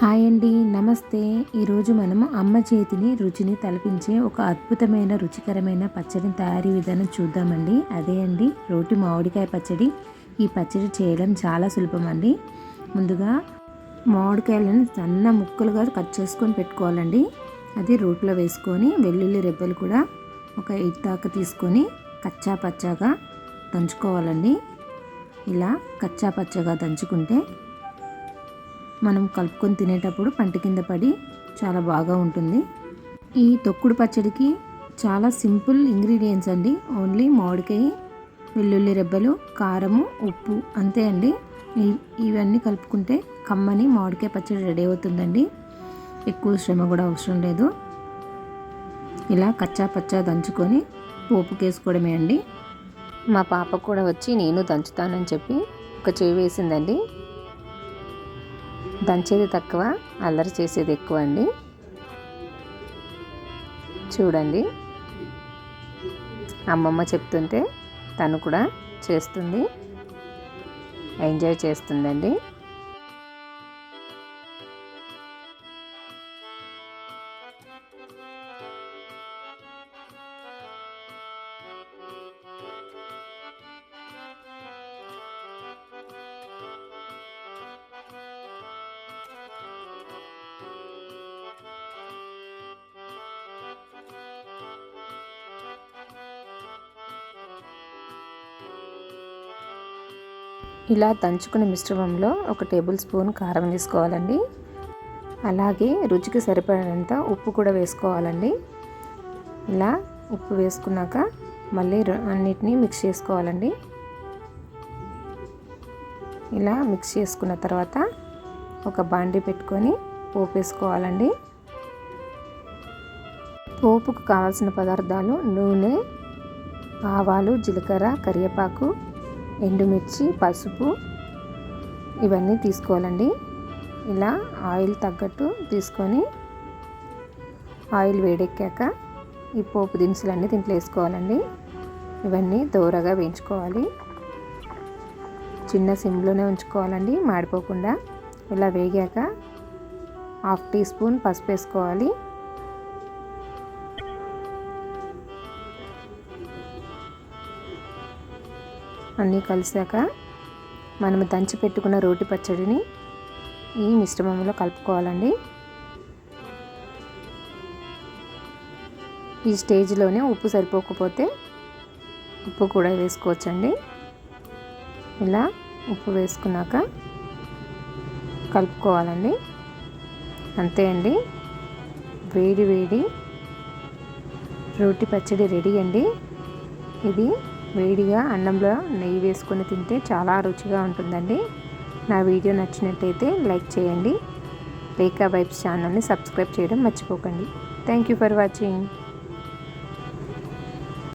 Hi అండి నమస్తే. ఈరోజు మనము అమ్మ చేతిని రుచిని తలపించే ఒక అద్భుతమైన రుచికరమైన పచ్చడి తయారీ విధానం చూద్దామండి. అదే అండి రోటి మామిడికాయ పచ్చడి. ఈ పచ్చడి చేయడం చాలా సులభం అండి. ముందుగా మామిడికాయలను సన్న ముక్కలుగా కట్ చేసుకొని పెట్టుకోవాలండి. అది రోట్లో వేసుకొని వెల్లుల్లి రెబ్బలు కూడా ఒక ఎయిట్ దాకా తీసుకొని కచ్చా పచ్చాగా దంచుకోవాలండి. ఇలా కచ్చా పచ్చగా దంచుకుంటే మనం కలుపుకొని తినేటప్పుడు పంట కింద పడి చాలా బాగా ఉంటుంది. ఈ తొక్కుడు పచ్చడికి చాలా సింపుల్ ఇంగ్రీడియంట్స్ అండి. ఓన్లీ మామిడికాయ వెల్లుల్లి రెబ్బలు కారము ఉప్పు అంతే అండి. ఇవన్నీ కలుపుకుంటే కమ్మని మామిడికాయ పచ్చడి రెడీ అవుతుందండి. ఎక్కువ శ్రమ కూడా అవసరం లేదు. ఇలా కచ్చా పచ్చా దంచుకొని పోపుకేసుకోవడమే అండి. మా పాప కూడా వచ్చి నేను దంచుతానని చెప్పి ఒక చేయి వేసిందండి. దంచేది తక్కువ అల్లరి చేసేది ఎక్కువ అండి. చూడండి. అమ్మమ్మ చెప్తుంటే తను కూడా చేస్తుంది. ఎంజాయ్ చేస్తుందండి. ఇలా దంచుకున్న మిశ్రమంలో ఒక టేబుల్ స్పూన్ కారం వేసుకోవాలండి. అలాగే రుచికి సరిపడినంత ఉప్పు కూడా వేసుకోవాలండి. ఇలా ఉప్పు వేసుకున్నాక మళ్ళీ అన్నిటినీ మిక్స్ చేసుకోవాలండి. ఇలా మిక్స్ చేసుకున్న తర్వాత ఒక బాండి పెట్టుకొని పోపు వేసుకోవాలండి. పోపుకు కావాల్సిన పదార్థాలు నూనె ఆవాలు జీలకర్ర కరివేపాకు ఎండుమిర్చి పసుపు ఇవన్నీ తీసుకోవాలండి. ఇలా ఆయిల్ తగ్గట్టు తీసుకొని ఆయిల్ వేడెక్కాక ఈ పోపు దినుసులన్నీ దీంట్లో వేసుకోవాలండి. ఇవన్నీ దూరగా వేయించుకోవాలి. చిన్న సిమ్లోనే ఉంచుకోవాలండి మాడిపోకుండా. ఇలా వేగాక హాఫ్ టీ స్పూన్ పసుపు వేసుకోవాలి. అన్నీ కలిసాక మనం దంచి పెట్టుకున్న రోటి పచ్చడిని ఈ మిశ్రమంలో కలుపుకోవాలండి. ఈ స్టేజ్లోనే ఉప్పు సరిపోకపోతే ఉప్పు కూడా వేసుకోవచ్చండి. ఇలా ఉప్పు వేసుకున్నాక కలుపుకోవాలండి. అంతే అండి. వేడి వేడి రోటి పచ్చడి రెడీ అండి. ఇది వేడిగా అన్నంలో నెయ్యి వేసుకొని తింటే చాలా రుచిగా ఉంటుందండి. నా వీడియో నచ్చినట్టయితే లైక్ చేయండి. రేఖా వైబ్స్ ఛానల్ని సబ్స్క్రైబ్ చేయడం మర్చిపోకండి. Thank you for watching.